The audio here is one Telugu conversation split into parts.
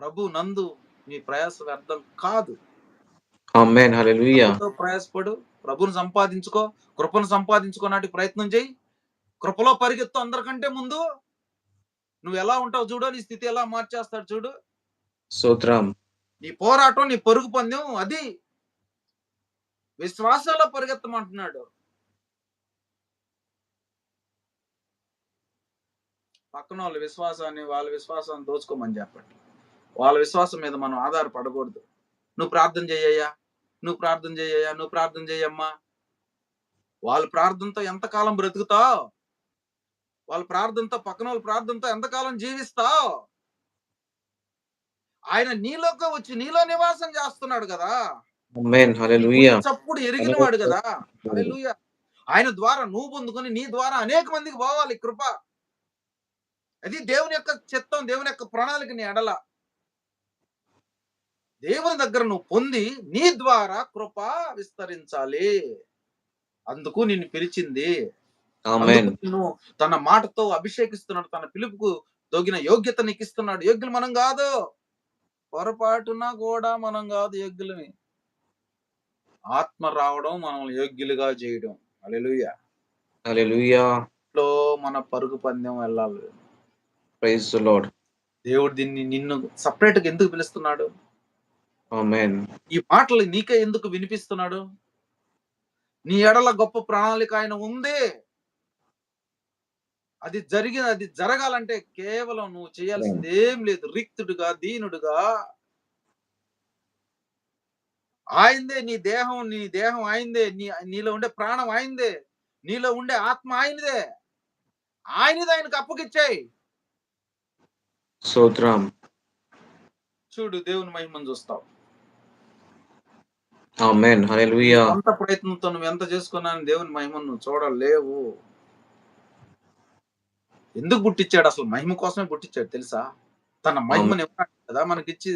ప్రభు నందు నీ ప్రయాస వ్యర్థం కాదు. ప్రయాసపడు ప్రభుని సంపాదించుకో కృపను సంపాదించుకోనాటి ప్రయత్నం చేయి. కృపలో పరిగెత్తు అందరికంటే ముందు నువ్వు ఎలా ఉంటావు చూడు నీ స్థితి ఎలా మార్చేస్తాడు చూడు. Sotram. నీ పోరాటం నీ పరుగు పందెం అది. విశ్వాసంలో పరిగెత్తమంటున్నాడు. పక్కన వాళ్ళ విశ్వాసాన్ని వాళ్ళ విశ్వాసాన్ని దోచుకోమని చెప్పండి. వాళ్ళ విశ్వాసం మీద మనం ఆధారపడకూడదు. నువ్వు ప్రార్థన చేయ్యా నువ్వు ప్రార్థన చేయ్యా నువ్వు ప్రార్థన చేయమ్మా వాళ్ళ ప్రార్థనతో ఎంతకాలం బ్రతుకుతావు? వాళ్ళ ప్రార్థనతో పక్కన వాళ్ళ ప్రార్థనతో ఎంతకాలం జీవిస్తావు? ఆయన నీలోకి వచ్చి నీలో నివాసం చేస్తున్నాడు కదా. చప్పుడు ఎరిగిన వాడు కదా. ఆయన ద్వారా నువ్వు పొందుకొని నీ ద్వారా అనేక మందికి పోవాలి కృప. అది దేవుని యొక్క చిత్తం దేవుని యొక్క ప్రణాళిక నీ ఎడల. దేవుని దగ్గర నువ్వు పొంది నీ ద్వారా కృప విస్తరించాలి. అందుకు నిన్ను పిలిచింది. నిన్ను తన మాటతో అభిషేకిస్తున్నాడు తన పిలుపుకు దొగిన యోగ్యత నీకు ఇస్తున్నాడు. యోగ్యులు మనం కాదు. పొరపాటున కూడా మనం కాదు యోగ్యులమి. ఆత్మ రావడం మనల్ని యోగ్యులుగా చేయడం. అలెలుయ. లో మన పరుగు పందెం వెళ్ళాలి. దేవుడు దీన్ని నిన్ను సపరేట్గా ఎందుకు పిలుస్తున్నాడు. ఈ మాటలు నీకే ఎందుకు వినిపిస్తున్నాడు? నీ ఎడల గొప్ప ప్రణాళిక ఆయన ఉంది. అది జరిగిన అది జరగాలంటే కేవలం నువ్వు చేయాల్సింది ఏం లేదు. రిక్తుడుగా దీనుడుగా. ఆయిందే నీ దేహం నీ దేహం ఆయిందే. నీ నీలో ఉండే ప్రాణం ఆయిందే. నీలో ఉండే ఆత్మ ఆయనదే ఆయనది ఆయనకు అప్పగిచ్చాయి. Sotram. చూడు దేవుని మహిమను చూస్తావు అంత ప్రయత్నంతో నువ్వు ఎంత చేసుకున్నాను దేవుని మహిమను నువ్వు చూడలేవు. ఎందుకు పుట్టించాడు అసలు మహిమ కోసమే పుట్టించాడు తెలుసా? తన మహిమను ఇవ్వడానికి కదా మనకిచ్చి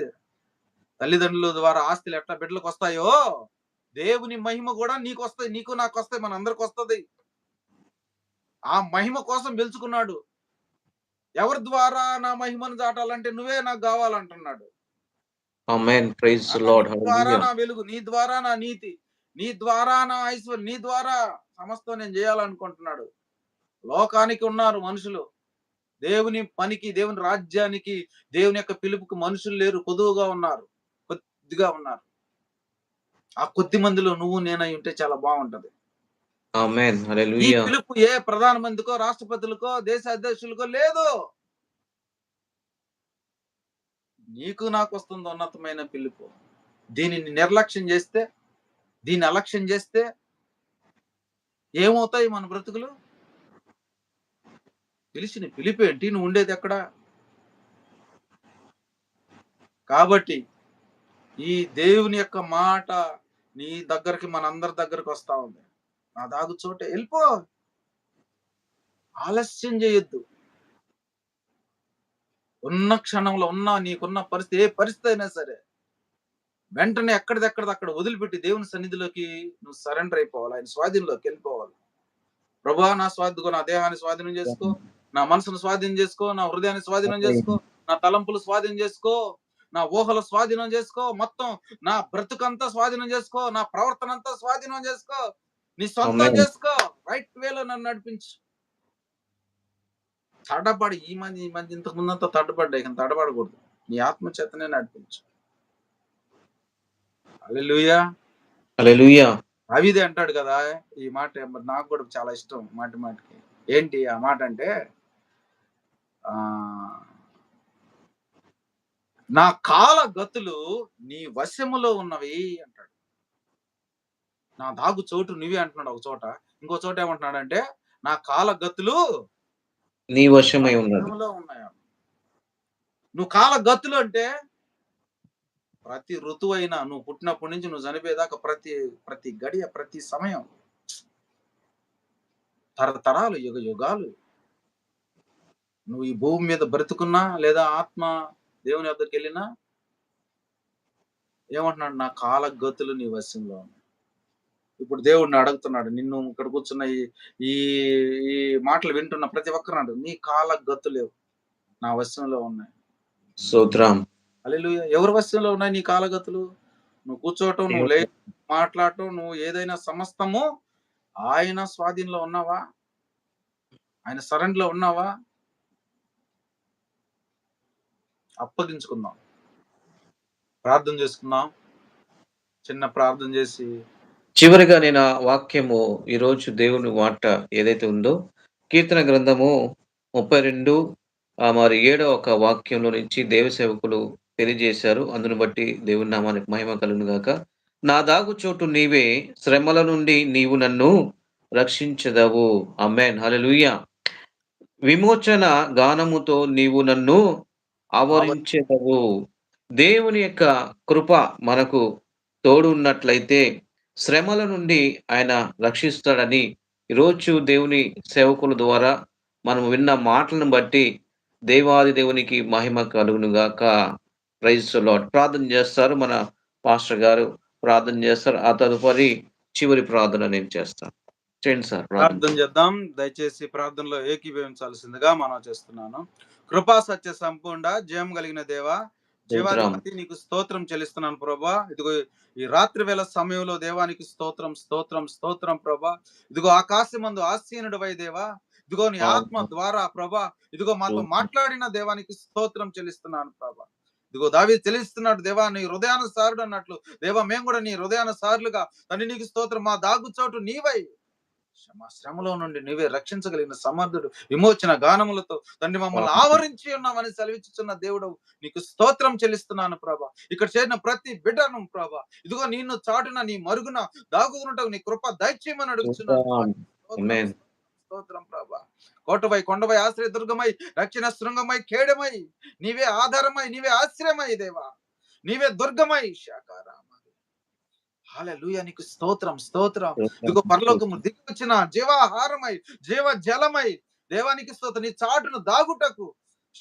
తల్లిదండ్రుల ద్వారా ఆస్తులు ఎట్లా బిడ్డలకు వస్తాయో దేవుని మహిమ కూడా నీకు వస్తాయి నీకు నాకు వస్తాయి మన అందరికి వస్తుంది. ఆ మహిమ కోసం పిలుచుకున్నాడు. ఎవరి ద్వారా నా మహిమను దాటాలంటే నువ్వే నాకు కావాలంటున్నాడు. ద్వారా. నా వెలుగు నీ ద్వారా నా నీతి నీ ద్వారా నా ఐశ్వర్యం నీ ద్వారా సమస్తం నేను చేయాలనుకుంటున్నాడు. లోకానికి ఉన్నారు మనుషులు. దేవుని పనికి దేవుని రాజ్యానికి దేవుని యొక్క పిలుపుకి మనుషులు లేరు కొదువుగా ఉన్నారు కొద్దిగా ఉన్నారు. ఆ కొద్ది మందిలో నువ్వు నేనై ఉంటే చాలా బాగుంటది. ఈ. పిలుపు ఏ ప్రధానమంత్రికో రాష్ట్రపతులకో దేశ అధ్యక్షులకో లేదు. నీకు నాకు వస్తుంది ఉన్నతమైన పిలుపు. దీనిని నిర్లక్ష్యం చేస్తే దీన్ని అలక్ష్యం చేస్తే ఏమవుతాయి మన బ్రతుకులు? పిలిచిన పిలిపేంటి నువ్వు ఉండేది ఎక్కడ? కాబట్టి ఈ దేవుని యొక్క మాట నీ దగ్గరికి మనందరి దగ్గరికి వస్తా ఉంది. నా దాగు చోటే. వెళ్ళిపో. ఆలస్యం చేయొద్దు. ఉన్న క్షణంలో ఉన్న నీకున్న పరిస్థితి ఏ పరిస్థితి అయినా సరే వెంటనే ఎక్కడిదెక్కడిది అక్కడ వదిలిపెట్టి దేవుని సన్నిధిలోకి నువ్వు సరెండర్ అయిపోవాలి. ఆయన స్వాధీనంలోకి వెళ్ళిపోవాలి. ప్రభా నా స్వాధీనం నా దేహాన్ని స్వాధీనం చేసుకో. నా మనసును స్వాధీనం చేసుకో. నా హృదయాన్ని స్వాధీనం చేసుకో. నా తలంపులు స్వాధీనం చేసుకో. నా ఊహలు స్వాధీనం చేసుకో. మొత్తం నా బ్రతుకంతా స్వాధీనం చేసుకో. నా ప్రవర్తన అంతా స్వాధీనం చేసుకో. నీ సొంతం. చేసుకో. రైట్ వేలో నన్ను నడిపించు. తడబడి ఈ మంది ఈ మంది ఇంతకు ముందంతా తడబడ్డా ఇక తడబడకూడదు. నీ ఆత్మ చేతనే నడిపించు Hallelujah. అవిదే అంటాడు కదా ఈ మాట నాకు కూడా చాలా ఇష్టం మాటి మాటికి. ఏంటి ఆ మాట అంటే ఆ నా కాల గతులు నీ వశములో ఉన్నవి అంటాడు. నా దాగు చోటు నువ్వే అంటున్నాడు ఒక చోట. ఇంకో చోట ఏమంటున్నాడు అంటే నా కాల గతులు నీ వశమై ఉన్నది. నువ్వు కాల గతులు అంటే ప్రతి ఋతువు అయినా నువ్వు పుట్టినప్పటి నుంచి నువ్వు చనిపోయేదాకా ప్రతి ప్రతి గడియ ప్రతి సమయం తరతరాలు యుగ యుగాలు నువ్వు ఈ భూమి మీద బ్రతుకున్నా లేదా ఆత్మ దేవుని వద్దకు వెళ్ళినా ఏమంటున్నాడు? నా కాల గతులు నీ వశంలో ఉన్నాయి. ఇప్పుడు దేవుడిని అడుగుతున్నాడు నిన్ను ఇక్కడ కూర్చున్న ఈ ఈ ఈ మాటలు వింటున్న ప్రతి ఒక్కరు నీ కాల గతులు నా వశంలో ఉన్నాయి. స్తోత్రం. హల్లెలూయా. ఎవరి వశంలో ఉన్నాయి నీ కాలగతులు? నువ్వు కూర్చోవటం నువ్వు లే మాట్లాడటం నువ్వు ఏదైనా సమస్తము ఆయన స్వాధీనంలో ఉన్నావా? ఆయన సరెండ్లో ఉన్నావా? అప్పగించుకుందాం. ప్రార్థన చేసుకుందాం. చిన్న ప్రార్థన చేసి చివరిగా నేను ఆ వాక్యము ఈరోజు దేవుని మాట ఏదైతే ఉందో కీర్తన గ్రంథము ముప్పై రెండు మరి ఏడో ఒక వాక్యంలో నుంచి దేవ సేవకులు తెలియజేశారు. అందును బట్టి దేవుని నామానికి మహిమ కలుగును గాక. నా దాగు చోటు నీవే శ్రమల నుండి నీవు నన్ను రక్షించదవు. అమ్మేన్ హల్లెలూయా. విమోచన గానముతో నీవు నన్ను ఆవరించేదవు. దేవుని యొక్క కృప మనకు తోడు ఉన్నట్లయితే శ్రమల నుండి ఆయన రక్షిస్తాడని ఈరోజు దేవుని సేవకుల ద్వారా మనం విన్న మాటలను బట్టి దేవాది దేవునికి మహిమ కలుగునుగాక ప్రైజ్ లాడ్ ప్రార్థన చేస్తారు మన పాస్టర్ గారు. ప్రార్థన చేస్తారు. ఆ తదుపరి చివరి ప్రార్థన నేను చేస్తాను. చేయండి సార్ ప్రార్థన. ప్రార్థన చేద్దాం. దయచేసి ప్రార్థనలో ఏకీభవించాల్సిందిగా మనం చేస్తున్నాను. కృపా సత్య సంపూర్ణ జయం కలిగిన దేవా జీవాధిపతి నీకు స్తోత్రం చెల్లిస్తున్నాను ప్రభా. ఇదిగో ఈ రాత్రి వేళ సమయంలో దేవానికి స్తోత్రం స్తోత్రం స్తోత్రం ప్రభా. ఇదిగో ఆకాశమందు ఆసీనుడవై దేవా. ఇదిగో నీ ఆత్మ ద్వారా ప్రభా. ఇదిగో మాతో మాట్లాడిన దేవానికి స్తోత్రం చెల్లిస్తున్నాను ప్రభా. ఇదిగో దావి చెల్లిస్తున్నాడు దేవా నీ హృదయానుసారుడు అన్నట్లు దేవా మేము కూడా నీ హృదయానుసారులుగా. తండ్రి నీకు స్తోత్రం. మా దాగు చోటు నీవై. మా శ్రమలో నుండి నీవే రక్షించగలిగిన సమర్థుడు విమోచన గానములతో తండ్రి మమ్మల్ని ఆవరించి ఉన్నామని సెలవిచ్చుచున్న దేవుడు నీకు స్తోత్రం చెల్లిస్తున్నాను ప్రభా. ఇక్కడ చేరిన ప్రతి బిడ్డను ప్రభా. ఇదిగో నిన్ను చాటున నీ మరుగున దాగుకున్నట్టు నీ కృప దయచేయమని అడుగుతున్నాను. స్తోత్రం. ప్రభా. కోటవై కొండవై ఆశ్రయ దుర్గమై రక్షణ శృంగమై కేడమై నీవే ఆధారమై నీవే ఆశ్రయమై దేవా. నీవే దుర్గమై శాకారామ హాలూయ నీకు స్తోత్రం స్తోత్రం. ఇదిగో పరలోకము దిగొచ్చిన జీవాహారమై జీవ జలమై దేవానికి స్తోత్రం. నీ చాటును దాగుటకు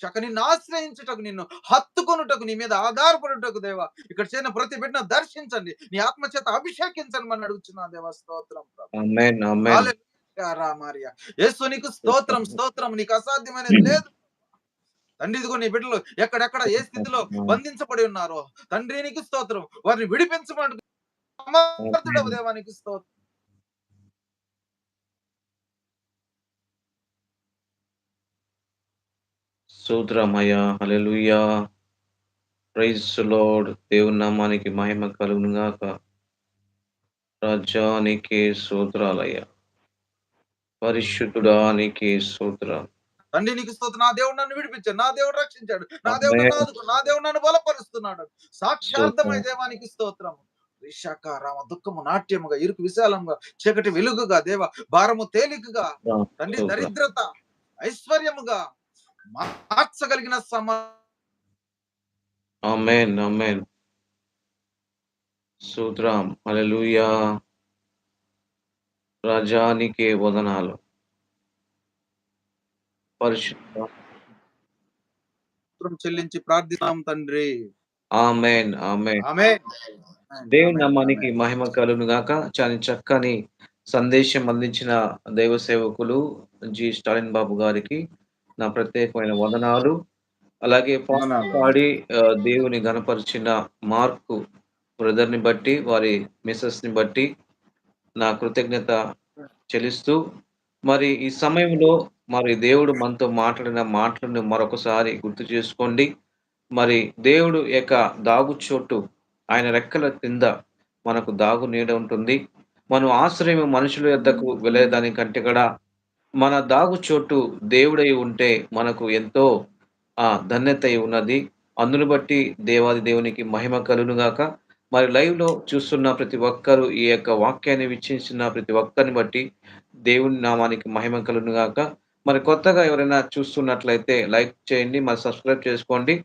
శక నిన్ను ఆశ్రయించుటకు నిన్ను హత్తుకొనుటకు నీ మీద ఆధారపడుటకు దేవా ఇక్కడ చేరిన ప్రతి బిడ్డను దర్శించండి. నీ ఆత్మ చేత అభిషేకించండి మనం అడుగుతున్నా దేవా స్తోత్రం రామారియా. యేసు నీకు స్తోత్రం స్తోత్రం. నీకు అసాధ్యమైనది లేదు. తండ్రి ఇదిగో నీ బిడ్డలు ఎక్కడెక్కడ ఏ స్థితిలో బంధించబడి ఉన్నారో తండ్రి నీకు స్తోత్రం. వారిని విడిపించమని సమర్థుడవు దేవానికి స్తోత్రం. స్తోత్రమయ్యా హల్లెలూయా. ప్రైజ్ లార్డ్ దేవుని నామానికి మహిమ కలుగును గాక రాజానికి స్తోత్రాలయ్యా. పరిశుద్ధుడానికి స్తోత్రాలు తండ్రి నీకు స్తోత్రం. నా దేవుడు నన్ను విడిపించాడు నా దేవుడు రక్షించాడు. నా దేవుడు నా దేవుడు నన్ను బలపరుస్తున్నాడు. సాక్షార్థమై దేవానికి స్తోత్రం. విశాఖ రామ దుఃఖము నాట్యముగా ఇరుకు విశాలంగా చీకటి వెలుగుగా దేవ భారము తేలికగా తండ్రి. దరిద్రత ఐశ్వర్యముగా మార్చగలిగిన సమ ఆమేన్ ఆమేన్. స్తోత్రం హల్లెలూయా. రాజానికి వదనాలు. పరిశుద్ధ. చెల్లించి ప్రార్థిస్తాం తండ్రి. ఆమేన్ ఆమేన్. ఆమె దేవుని నామానికి మహిమ కలుగును గాక. చాలా చక్కని సందేశం అందించిన దైవ సేవకులు జి. స్టాలిన్ బాబు గారికి నా ప్రత్యేకమైన వందనాలు. అలాగే. పాడి దేవుని గనపరిచిన మార్కు బ్రదర్ని బట్టి వారి మిసెస్ని బట్టి నా కృతజ్ఞత చెల్లిస్తూ మరి ఈ సమయంలో మరి దేవుడు మనతో మాట్లాడిన మాటలను మరొకసారి గుర్తు చేసుకోండి. మరి దేవుడు యొక్క దాగు చోటు ఆయన రెక్కల కింద మనకు దాగు నీడ ఉంటుంది. మనం ఆశ్రయం మనుషుల యొద్దకు వెళ్ళేదానికంటే కూడా మన దాగు చోటు దేవుడై ఉంటే మనకు ఎంతో ఆ ధన్యత ఉన్నది. అందును బట్టి దేవాది దేవునికి మహిమ కలునుగాక మరి లైవ్లో చూస్తున్న ప్రతి ఒక్కరు ఈ యొక్క వాక్యాన్ని వీక్షించిన ప్రతి ఒక్కరిని బట్టి దేవుని నామానికి మహిమ కలునుగాక మరి కొత్తగా ఎవరైనా చూస్తున్నట్లయితే లైక్ చేయండి మరి సబ్స్క్రైబ్ చేసుకోండి.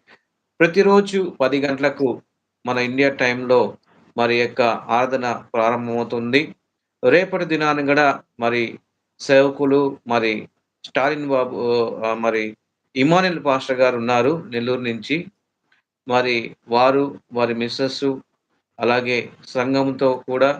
ప్రతిరోజు పది గంటలకు మన ఇండియా టైంలో మరి యొక్క ఆరాధన ప్రారంభమవుతుంది. రేపటి దినాన్ని కూడా మరి సేవకులు మరి స్టాలిన్ బాబు మరి ఇమానుయల్ పాస్టర్ గారు ఉన్నారు నెల్లూరు నుంచి. మరి వారు వారి మిస్సెస్ అలాగే సంఘంతో కూడా